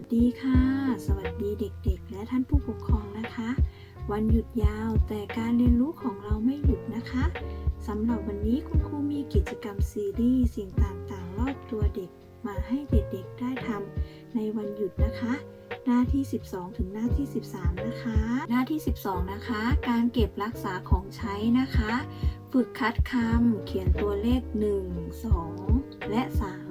วัสดีค่ะ สวัสดีเด็กๆ และท่านผู้ปกครองนะคะ วันหยุดยาวแต่การเรียนรู้ของเราไม่หยุดนะคะสำหรับวันนี้คุณครูมีกิจกรรมซีรีส์สิ่งต่างๆ รอบตัวเด็กมาให้เด็กๆ ได้ทำในวันหยุดนะคะ หน้าที่ 12 ถึงหน้าที่ 13 นะคะ หน้าที่ 12 นะคะ การเก็บรักษาของใช้นะคะ ฝึกคัดคำเขียนตัวเลข 1 2 และ 3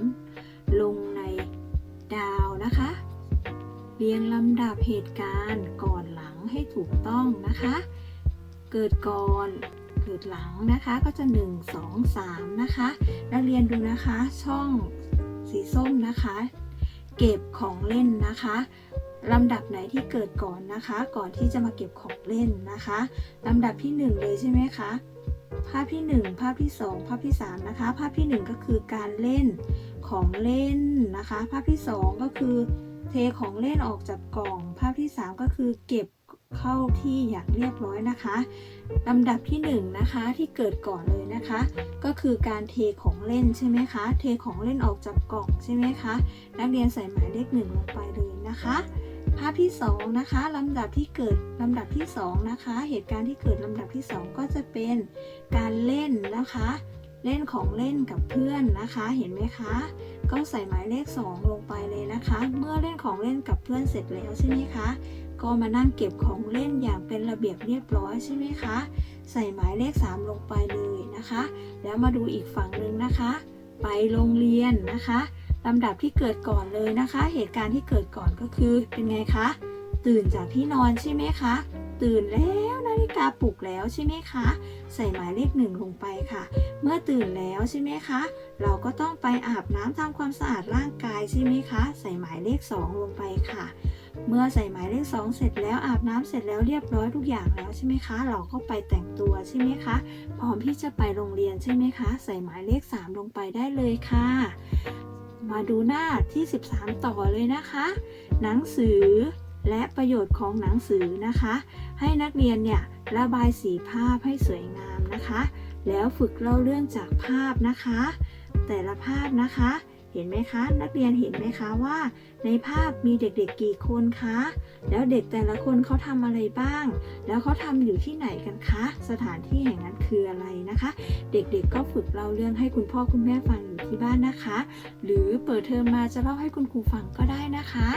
ยงลำดับเหตุการณ์ก่อนหลังให้ถูกต้องนะคะ เกิดก่อนเกิดหลังนะคะก็จะ 1 2 3 นะคะ นักเรียนดูนะคะช่องสีส้มนะคะ เก็บของเล่นนะคะลำดับไหนที่เกิดก่อนนะคะ ก่อนที่จะมาเก็บของเล่นนะคะลำดับที่ 1 เลยใช่ไหมคะภาพที่ 1 ภาพที่ 2 ภาพที่ 3 นะคะ ภาพที่ 1 ก็คือการเล่นของเล่นนะคะ ภาพที่ 2 ก็คือ เทของเล่นออกจากกล่อง ภาพที่ 3 ก็คือเก็บเข้าที่อย่างเรียบร้อยนะคะลำดับที่1นะคะที่เกิดก่อนเลยนะคะ ก็คือการเทของเล่นใช่ไหมคะ เทของเล่นออกจากกล่องใช่ไหมคะนักเรียนใส่หมายเลขหนึ่งลงไปเลยนะคะ ภาพที่2นะคะลำดับที่เกิดลำดับที่2นะคะ เหตุการณ์ที่เกิดลำดับที่ 2 ก็จะเป็นการเล่นนะคะ เล่นของเล่นกับเพื่อนนะคะ เห็นไหมคะ ก็ใส่หมายเลข 2 ลงไปเลยนะคะ เมื่อเล่นของเล่นกับเพื่อนเสร็จแล้วใช่ไหมคะ ก็มานั่งเก็บของเล่นอย่างเป็นระเบียบเรียบร้อยใช่ไหมคะ ใส่หมายเลข 3 ลงไปเลยนะคะ แล้วมาดูอีกฝั่งหนึ่งนะคะ ไปโรงเรียนนะคะลำดับที่เกิดก่อนเลยนะคะ เหตุการณ์ที่เกิดก่อนก็คือเป็นไงคะ ตื่นจากที่นอนใช่ไหมคะ ตื่นแล้วนาฬิกาปลุกแล้วใช่ไหมคะ ใส่หมายเลขหนึ่งลงไปค่ะ เมื่อตื่นแล้วใช่ไหมคะ เราก็ต้องไปอาบน้ำทำความสะอาดร่างกายใช่ไหมคะ ใส่หมายเลข 2 ลงไปค่ะ เมื่อใส่หมายเลข 2 เสร็จแล้วอาบน้ำเสร็จแล้วเรียบร้อยทุกอย่างแล้วใช่ไหมคะ เราก็ไปแต่งตัวใช่ไหมคะ พร้อมที่จะไปโรงเรียนใช่ไหมคะ ใส่หมายเลข 3 ลงไปได้เลยค่ะ มาดูหน้าที่ 13 ต่อเลยนะคะ หนังสือและประโยชน์ของหนังสือนะคะ ให้นักเรียนเนี่ยระบายสีภาพให้สวยงามนะคะ แล้วฝึกเล่าเรื่องจากภาพนะคะ แต่ละภาพนะคะ เห็นไหมคะ นักเรียนเห็นไหมคะว่า ในภาพมีเด็กๆกี่คนคะ แล้วเด็กแต่ละคนเขาทำอะไรบ้าง แล้วเขาทำอยู่ที่ไหนกันคะ สถานที่แห่ง คืออะไรนะคะ เด็กๆก็ฝึกเล่าเรื่องให้คุณพ่อคุณแม่ฟังอยู่ที่บ้านนะคะ หรือเปิดเทอมมาจะเล่าให้คุณครูฟังก็ได้นะคะ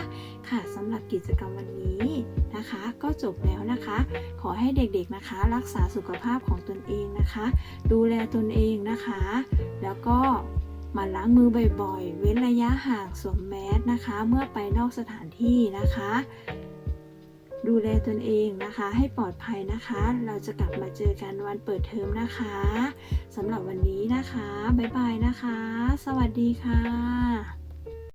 ค่ะสำหรับกิจกรรมวันนี้นะคะ ก็จบแล้วนะคะ ขอให้เด็กๆนะคะ รักษาสุขภาพของตนเองนะคะ ดูแลตนเองนะคะ แล้วก็มาล้างมือบ่อยๆ เว้นระยะห่างสวมแมสนะคะ เมื่อไปนอกสถานที่นะคะ ดูแลตนเองนะคะ ให้ปลอดภัยนะคะ เราจะกลับมาเจอกันวันเปิดเทอมนะคะสำหรับวันนี้นะคะ บ๊ายบายนะคะ สวัสดีค่ะ